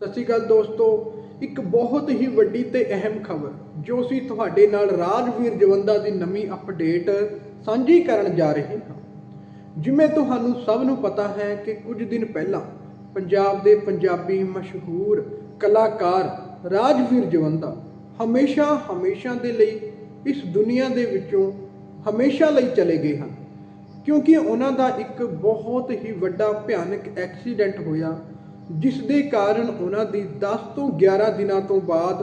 ਸਤਿ ਸ਼੍ਰੀ ਅਕਾਲ ਦੋਸਤੋ, ਇੱਕ ਬਹੁਤ ਹੀ ਵੱਡੀ ਤੇ ਅਹਿਮ ਖਬਰ, ਜੋ ਅਸੀਂ ਤੁਹਾਡੇ ਨਾਲ ਰਾਜਵੀਰ ਜਵੰਦਾ ਦੀ ਨਵੀਂ ਅਪਡੇਟ ਸਾਂਝੀ ਕਰਨ ਜਾ ਰਹੇ ਹਾਂ। ਜਿਵੇਂ ਤੁਹਾਨੂੰ ਸਭ ਨੂੰ ਪਤਾ ਹੈ ਕਿ ਕੁਝ ਦਿਨ ਪਹਿਲਾਂ ਪੰਜਾਬ ਦੇ ਪੰਜਾਬੀ ਮਸ਼ਹੂਰ ਕਲਾਕਾਰ ਰਾਜਵੀਰ ਜਵੰਦਾ ਹਮੇਸ਼ਾ ਹਮੇਸ਼ਾ ਦੇ ਲਈ ਇਸ ਦੁਨੀਆ ਦੇ ਵਿੱਚੋਂ ਹਮੇਸ਼ਾ ਲਈ ਚਲੇ ਗਏ ਹਨ। ਕਿਉਂਕਿ ਉਹਨਾਂ ਦਾ ਇੱਕ ਬਹੁਤ ਹੀ ਵੱਡਾ ਭਿਆਨਕ ਐਕਸੀਡੈਂਟ ਹੋਇਆ ਜਿਸ ਦੇ ਕਾਰਨ ਉਹਨਾਂ ਦੀ 10 ਤੋਂ 11 ਦਿਨਾਂ ਤੋਂ ਬਾਅਦ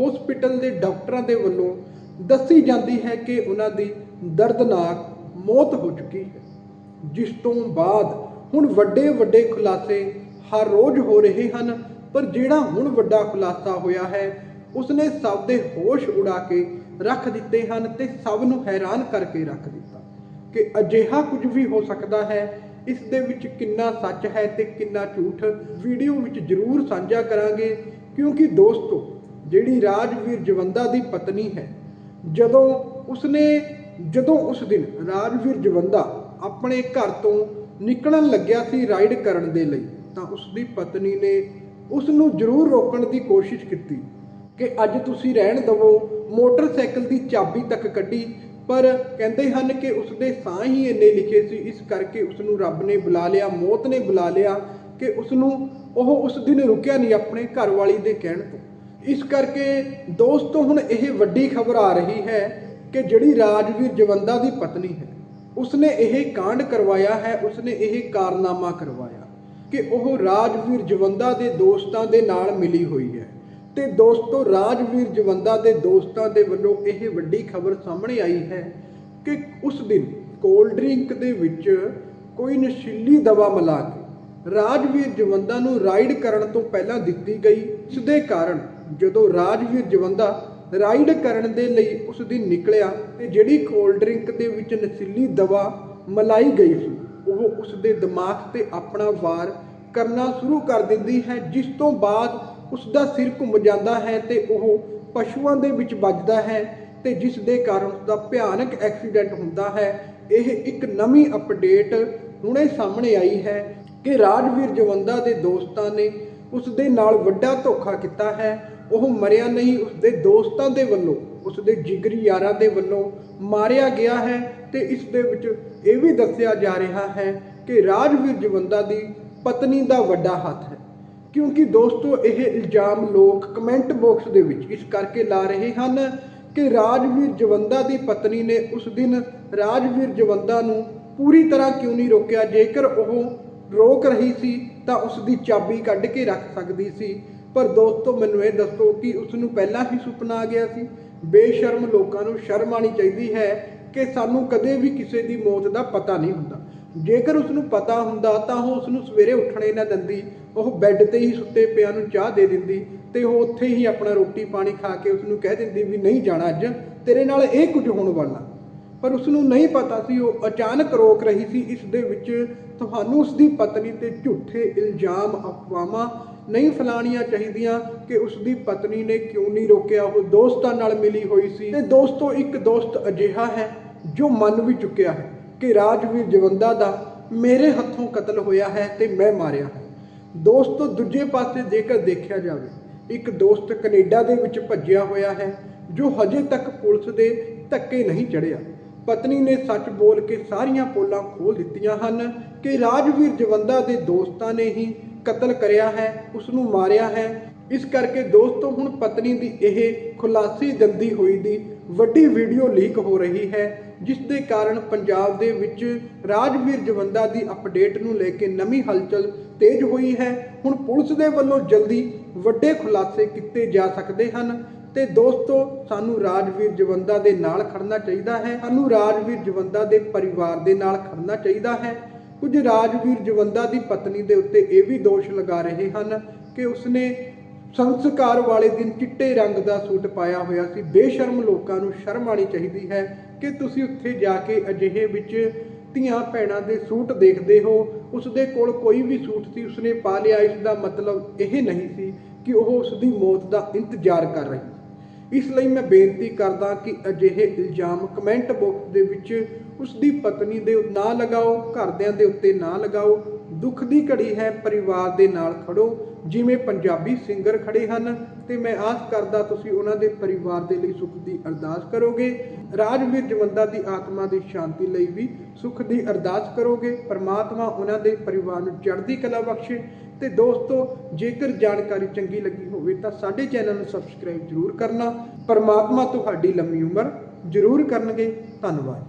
ਹਸਪੀਟਲ ਦੇ ਡਾਕਟਰਾਂ ਦੇ ਵੱਲੋਂ ਦੱਸੀ ਜਾਂਦੀ ਹੈ ਕਿ ਉਹਨਾਂ ਦੀ ਦਰਦਨਾਕ ਮੌਤ ਹੋ ਚੁੱਕੀ ਹੈ। ਜਿਸ ਤੋਂ ਬਾਅਦ ਹੁਣ ਵੱਡੇ ਵੱਡੇ ਖੁਲਾਸੇ ਹਰ ਰੋਜ਼ ਹੋ ਰਹੇ ਹਨ, ਪਰ ਜਿਹੜਾ ਹੁਣ ਵੱਡਾ ਖੁਲਾਸਾ ਹੋਇਆ ਹੈ, ਉਸਨੇ ਸਭ ਦੇ ਹੋਸ਼ ਉਡਾ ਕੇ ਰੱਖ ਦਿੱਤੇ ਹਨ ਤੇ ਸਭ ਨੂੰ ਹੈਰਾਨ ਕਰਕੇ ਰੱਖ ਦਿੱਤਾ ਕਿ ਅਜਿਹਾ ਕੁਝ ਵੀ ਹੋ ਸਕਦਾ ਹੈ ਇਸ ਦੇ ਵਿੱਚ ਕਿੰਨਾ ਸੱਚ ਹੈ ਤੇ ਕਿੰਨਾ ਝੂਠ ਵੀਡੀਓ ਵਿੱਚ ਜ਼ਰੂਰ ਸਾਂਝਾ ਕਰਾਂਗੇ, ਕਿਉਂਕਿ ਦੋਸਤੋ, ਜਿਹੜੀ ਰਾਜਵੀਰ ਜਵੰਦਾ ਦੀ ਪਤਨੀ ਹੈ, ਜਦੋਂ ਉਸਨੇ, ਜਦੋਂ ਉਸ ਦਿਨ ਰਾਜਵੀਰ ਜਵੰਦਾ ਆਪਣੇ ਘਰ ਤੋਂ ਨਿਕਲਣ ਲੱਗਿਆ ਸੀ ਰਾਈਡ ਕਰਨ ਦੇ ਲਈ, ਤਾਂ ਉਸ ਦੀ ਪਤਨੀ ਨੇ ਉਸ ਨੂੰ ਜ਼ਰੂਰ ਰੋਕਣ ਦੀ ਕੋਸ਼ਿਸ਼ ਕੀਤੀ ਕਿ ਅੱਜ ਤੁਸੀਂ ਰਹਿਣ ਦਵੋ, ਮੋਟਰਸਾਈਕਲ ਦੀ ਚਾਬੀ ਤੱਕ ਕੱਢੀ ਪਰ ਕਹਿੰਦੇ ਹਨ ਕਿ ਉਸ ਦੇ ਸਾਹ ਹੀ ਇੰਨੇ ਲਿਖੇ ਸੀ, ਇਸ ਕਰਕੇ ਉਸ ਨੂੰ ਰੱਬ ਨੇ ਬੁਲਾ ਲਿਆ, ਮੌਤ ਨੇ ਬੁਲਾ ਲਿਆ ਕਿ ਉਸ ਨੂੰ ਉਹ ਉਸ ਦਿਨ ਰੁਕਿਆ ਨਹੀਂ ਆਪਣੇ ਘਰ ਵਾਲੀ ਦੇ ਕਹਿਣ ਤੋਂ। ਇਸ ਕਰਕੇ ਦੋਸਤੋ, ਹੁਣ ਇਹ ਵੱਡੀ ਖਬਰ ਆ ਰਹੀ ਹੈ ਕਿ ਜਿਹੜੀ ਰਾਜਵੀਰ ਜਵੰਦਾ ਦੀ ਪਤਨੀ ਹੈ, ਉਸਨੇ ਇਹ ਕਾਂਡ ਕਰਵਾਇਆ ਹੈ, ਉਸਨੇ ਇਹ ਕਾਰਨਾਮਾ ਕਰਵਾਇਆ ਕਿ ਉਹ ਰਾਜਵੀਰ ਜਵੰਦਾ ਦੇ ਦੋਸਤਾਂ ਦੇ ਨਾਲ ਮਿਲੀ ਹੋਈ ਹੈ। ਤੇ ਦੋਸਤੋ, ਰਾਜਵੀਰ ਜਵੰਦਾ ਦੇ ਦੋਸਤਾਂ ਦੇ ਵੱਲੋਂ ਇਹ ਵੱਡੀ ਖਬਰ ਸਾਹਮਣੇ ਆਈ ਹੈ ਕਿ ਉਸ ਦਿਨ ਕੋਲਡ ਡਰਿੰਕ ਦੇ ਵਿੱਚ ਕੋਈ ਨਸ਼ੀਲੀ ਦਵਾ ਮਿਲਾ ਕੇ ਰਾਜਵੀਰ ਜਵੰਦਾ ਨੂੰ ਰਾਈਡ ਕਰਨ ਤੋਂ ਪਹਿਲਾਂ ਦਿੱਤੀ ਗਈ। ਇਸ ਦੇ ਕਾਰਨ ਜਦੋਂ ਰਾਜਵੀਰ ਜਵੰਦਾ ਰਾਈਡ ਕਰਨ ਦੇ ਲਈ ਉਸ ਦਿਨ ਨਿਕਲਿਆ ਤੇ ਜਿਹੜੀ ਕੋਲਡ ਡਰਿੰਕ ਦੇ ਵਿੱਚ ਨਸ਼ੀਲੀ ਦਵਾ ਮਲਾਈ ਗਈ ਸੀ, ਉਹ ਉਸ ਦੇ ਦਿਮਾਗ ਤੇ ਆਪਣਾ ਵਾਰ ਕਰਨਾ ਸ਼ੁਰੂ ਕਰ ਦਿੰਦੀ ਹੈ, ਜਿਸ ਤੋਂ ਬਾਅਦ ਉਸ ਦਾ ਸਿਰ ਘੁੰਮ ਜਾਂਦਾ ਹੈ ਤੇ ਉਹ ਪਸ਼ੂਆਂ ਦੇ ਵਿੱਚ ਵੱਜਦਾ ਹੈ ਤੇ ਜਿਸ ਦੇ ਕਾਰਨ ਉਸ ਦਾ ਭਿਆਨਕ ਐਕਸੀਡੈਂਟ ਹੁੰਦਾ ਹੈ। ਇਹ ਇੱਕ ਨਵੀਂ ਅਪਡੇਟ ਹੁਣੇ ਸਾਹਮਣੇ ਆਈ ਹੈ ਕਿ ਰਾਜਵੀਰ ਜਵੰਦਾ ਦੇ ਦੋਸਤਾਂ ਨੇ ਉਸ ਦੇ ਨਾਲ ਵੱਡਾ ਧੋਖਾ ਕੀਤਾ ਹੈ। ਉਹ ਮਰਿਆ ਨਹੀਂ ਉਸ ਦੇ ਦੋਸਤਾਂ ਦੇ ਵੱਲੋਂ ਉਸ ਦੇ ਜਿਗਰੀ ਯਾਰਾਂ ਦੇ ਵੱਲੋਂ ਮਾਰਿਆ ਗਿਆ ਹੈ ਤੇ ਇਸ ਦੇ ਵਿੱਚ ਇਹ ਵੀ ਦੱਸਿਆ ਜਾ ਰਿਹਾ ਹੈ ਕਿ ਰਾਜਵੀਰ ਜਵੰਦਾ ਦੀ ਪਤਨੀ ਦਾ ਵੱਡਾ ਹੱਥ ਹੈ। ਕਿਉਂਕਿ ਦੋਸਤੋ, ਇਹ ਇਲਜ਼ਾਮ ਲੋਕ ਕਮੈਂਟ ਬਾਕਸ ਦੇ ਵਿੱਚ ਇਸ ਕਰਕੇ ਲਾ ਰਹੇ ਹਨ ਕਿ ਰਾਜਵੀਰ ਜਵੰਦਾ ਦੀ ਪਤਨੀ ਨੇ ਉਸ ਦਿਨ ਰਾਜਵੀਰ ਜਵੰਦਾ ਨੂੰ ਪੂਰੀ ਤਰ੍ਹਾਂ ਕਿਉਂ ਨਹੀਂ ਰੋਕਿਆ? ਜੇਕਰ ਉਹ ਰੋਕ ਰਹੀ ਸੀ, ਤਾਂ ਉਸ ਦੀ ਚਾਬੀ ਕੱਢ ਕੇ ਰੱਖ ਸਕਦੀ ਸੀ। ਪਰ ਦੋਸਤੋ, ਮੈਨੂੰ ਇਹ ਦੱਸੋ ਕਿ ਉਸ ਨੂੰ ਪਹਿਲਾਂ ਹੀ ਸੁਪਨਾ ਆ ਗਿਆ ਸੀ। ਬੇਸ਼ਰਮ ਲੋਕਾਂ ਨੂੰ ਸ਼ਰਮ ਆਣੀ ਚਾਹੀਦੀ ਹੈ ਕਿ ਸਾਨੂੰ ਕਦੇ ਵੀ ਕਿਸੇ ਦੀ ਮੌਤ ਦਾ ਪਤਾ ਨਹੀਂ ਹੁੰਦਾ। ਜੇਕਰ ਉਸ ਨੂੰ ਪਤਾ ਹੁੰਦਾ ਤਾਂ ਉਹ ਉਸ ਨੂੰ ਸਵੇਰੇ ਉੱਠਣੇ ਨਾ ਦਿੰਦੀ, ਉਹ ਬੈੱਡ ਤੇ ਹੀ ਸੁੱਤੇ ਪਿਆ ਨੂੰ ਚਾਹ ਦੇ ਦਿੰਦੀ ਤੇ ਉਹ ਉੱਥੇ ਹੀ ਆਪਣਾ ਰੋਟੀ ਪਾਣੀ ਖਾ ਕੇ ਉਸ ਨੂੰ ਕਹਿ ਦਿੰਦੀ ਵੀ ਨਹੀਂ ਜਾਣਾ ਅੱਜ, ਤੇਰੇ ਨਾਲ ਇਹ ਕੁਝ ਹੋਣ ਵਾਲਾ। ਪਰ ਉਸ ਨੂੰ ਨਹੀਂ ਪਤਾ ਸੀ ਉਹ ਅਚਾਨਕ ਰੋਕ ਰਹੀ ਸੀ, ਇਸ ਦੇ ਵਿੱਚ ਤੁਹਾਨੂੰ ਉਸ ਦੀ ਪਤਨੀ ਤੇ ਝੂਠੇ ਇਲਜ਼ਾਮ ਅਫਵਾਹਾਂ ਨਹੀਂ ਫੈਲਾਣੀਆਂ ਚਾਹੀਦੀਆਂ ਕਿ ਉਸ ਦੀ ਪਤਨੀ ਨੇ ਕਿਉਂ ਨਹੀਂ ਰੋਕਿਆ। ਉਹ ਦੋਸਤਾਂ ਨਾਲ ਮਿਲੀ ਹੋਈ ਸੀ ਤੇ ਦੋਸਤੋ, ਇੱਕ ਦੋਸਤ ਅਜਿਹਾ ਹੈ ਜੋ ਮੰਨ ਵੀ ਚੁੱਕਿਆ ਹੈ। ਕਿ ਰਾਜਵੀਰ ਜਵੰਦਾ ਦਾ ਮੇਰੇ ਹੱਥੋਂ ਕਤਲ ਹੋਇਆ ਹੈ ਤੇ ਮੈਂ ਮਾਰਿਆ ਹੈ। ਦੋਸਤੋ, ਦੂਜੇ ਪਾਸੇ ਜੇਕਰ ਦੇਖਿਆ ਜਾਵੇ, ਇੱਕ ਦੋਸਤ ਕੈਨੇਡਾ ਦੇ ਵਿੱਚ ਭੱਜਿਆ ਹੋਇਆ ਹੈ, ਜੋ ਹਜੇ ਤੱਕ ਪੁਲਿਸ ਦੇ ਧੱਕੇ ਨਹੀਂ ਚੜਿਆ ਪਤਨੀ ਨੇ ਸੱਚ ਬੋਲ ਕੇ ਸਾਰੀਆਂ ਪੋਲਾਂ ਖੋਲ ਦਿੱਤੀਆਂ ਹਨ ਕਿ ਰਾਜਵੀਰ ਜਵੰਦਾ ਦੇ ਦੋਸਤਾਂ ਨੇ ਹੀ ਕਤਲ ਕਰਿਆ ਹੈ ਉਸ ਨੂੰ ਮਾਰਿਆ ਹੈ ਇਸ ਕਰਕੇ ਦੋਸਤੋ, ਹੁਣ ਪਤਨੀ ਦੀ ਇਹ ਖੁਲਾਸੀ ਦਿੰਦੀ ਹੋਈ ਦੀ ਵੱਡੀ ਵੀਡੀਓ ਲੀਕ ਹੋ ਰਹੀ ਹੈ, ਜਿਸ ਦੇ ਕਾਰਨ ਪੰਜਾਬ ਦੇ ਵਿੱਚ ਰਾਜਵੀਰ ਜਵੰਦਾ ਦੀ ਅਪਡੇਟ ਨੂੰ ਲੈ ਕੇ ਨਵੀਂ ਹਲਚਲ ਤੇਜ਼ ਹੋਈ ਹੈ। ਹੁਣ ਪੁਲਿਸ ਦੇ ਵੱਲੋਂ ਜਲਦੀ ਵੱਡੇ ਖੁਲਾਸੇ ਕੀਤੇ ਜਾ ਸਕਦੇ ਹਨ ਤੇ ਦੋਸਤੋ, ਸਾਨੂੰ ਰਾਜਵੀਰ ਜਵੰਦਾ ਦੇ ਨਾਲ ਖੜਨਾ ਚਾਹੀਦਾ ਹੈ, ਸਾਨੂੰ ਰਾਜਵੀਰ ਜਵੰਦਾ ਦੇ ਪਰਿਵਾਰ ਦੇ ਨਾਲ ਖੜਨਾ ਚਾਹੀਦਾ ਹੈ। ਕੁਝ ਰਾਜਵੀਰ ਜਵੰਦਾ ਦੀ ਪਤਨੀ ਦੇ ਉੱਤੇ ਇਹ ਵੀ ਦੋਸ਼ ਲਗਾ ਰਹੇ ਹਨ ਕਿ ਉਸਨੇ ਸੰਸਕਾਰ ਵਾਲੇ ਦਿਨ ਚਿੱਟੇ ਰੰਗ ਦਾ ਸੂਟ ਪਾਇਆ ਹੋਇਆ ਸੀ। ਬੇਸ਼ਰਮ ਲੋਕਾਂ ਨੂੰ ਸ਼ਰਮ ਆਣੀ ਚਾਹੀਦੀ ਹੈ ਕਿ ਤੁਸੀਂ ਉੱਥੇ ਜਾ ਕੇ ਅਜਿਹੇ ਵਿੱਚ ਧੀਆਂ ਭੈਣਾਂ ਦੇ ਸੂਟ ਦੇਖਦੇ ਹੋ। ਉਸ ਦੇ ਕੋਲ ਕੋਈ ਵੀ ਸੂਟ ਸੀ, ਉਸਨੇ ਪਾ ਲਿਆ। ਇਸ ਦਾ ਮਤਲਬ ਇਹ ਨਹੀਂ ਸੀ ਕਿ ਉਹ ਉਸ ਦੀ ਮੌਤ ਦਾ ਇੰਤਜ਼ਾਰ ਕਰ ਰਹੀ ਇਸ ਲਈ ਮੈਂ ਬੇਨਤੀ ਕਰਦਾ ਕਿ ਅਜਿਹੇ ਇਲਜ਼ਾਮ ਕਮੈਂਟ ਬਾਕਸ ਦੇ ਵਿੱਚ ਉਸ ਦੀ ਪਤਨੀ ਦੇ ਨਾ ਲਗਾਓ, ਘਰਦਿਆਂ ਦੇ ਉੱਤੇ ਨਾ ਲਗਾਓ। ਦੁੱਖ ਦੀ ਘੜੀ ਹੈ, ਪਰਿਵਾਰ ਦੇ ਨਾਲ ਖੜੋ। ਜਿਵੇਂ ਪੰਜਾਬੀ ਸਿੰਗਰ ਖੜੇ ਹਨ, ਤੇ ਮੈਂ ਆਸ ਕਰਦਾ ਤੁਸੀਂ ਉਹਨਾਂ ਦੇ ਪਰਿਵਾਰ ਦੇ ਲਈ ਸੁੱਖ ਦੀ ਅਰਦਾਸ ਕਰੋਗੇ। ਰਾਜਵੀਰ ਜਵੰਦਾ ਦੀ ਆਤਮਾ ਦੀ ਸ਼ਾਂਤੀ ਲਈ ਵੀ ਸੁੱਖ ਦੀ ਅਰਦਾਸ ਕਰੋਗੇ। ਪਰਮਾਤਮਾ ਉਹਨਾਂ ਦੇ ਪਰਿਵਾਰ ਨੂੰ ਚੜ੍ਹਦੀ ਕਲਾ ਬਖਸ਼ੇ। ਤੇ ਦੋਸਤੋ, ਜੇਕਰ ਜਾਣਕਾਰੀ ਚੰਗੀ ਲੱਗੀ ਹੋਵੇ ਤਾਂ ਸਾਡੇ ਚੈਨਲ ਨੂੰ ਸਬਸਕ੍ਰਾਈਬ ਜ਼ਰੂਰ ਕਰਨਾ। ਪਰਮਾਤਮਾ ਤੁਹਾਡੀ ਲੰਮੀ ਉਮਰ ਜ਼ਰੂਰ ਕਰਨਗੇ। ਧੰਨਵਾਦ।